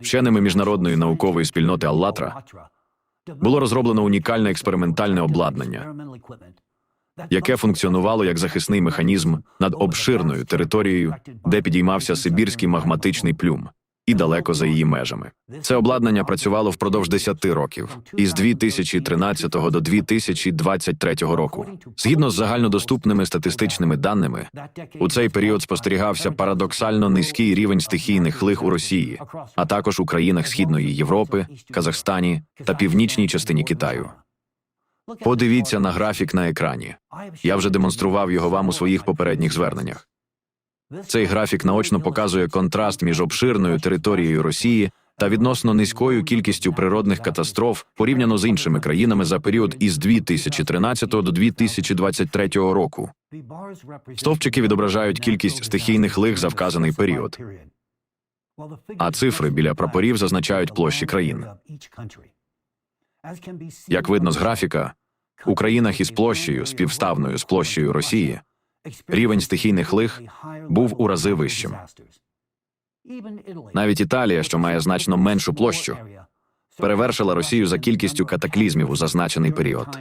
Вченими міжнародної наукової спільноти Аллатра було розроблено унікальне експериментальне обладнання, яке функціонувало як захисний механізм над обширною територією, де підіймався сибірський магматичний плюм, і далеко за її межами. Це обладнання працювало впродовж 10 років, із 2013 до 2023 року. Згідно з загальнодоступними статистичними даними, у цей період спостерігався парадоксально низький рівень стихійних лих у Росії, а також у країнах Східної Європи, Казахстані та північній частині Китаю. Подивіться на графік на екрані. Я вже демонстрував його вам у своїх попередніх зверненнях. Цей графік наочно показує контраст між обширною територією Росії та відносно низькою кількістю природних катастроф порівняно з іншими країнами за період із 2013 до 2023 року. Стовпчики відображають кількість стихійних лих за вказаний період, А цифри біля прапорів зазначають площі країн. Як видно з графіка, у країнах із площею, співставною з площею Росії, рівень стихійних лих був у рази вищим. Навіть Італія, що має значно меншу площу, перевершила Росію за кількістю катаклізмів у зазначений період.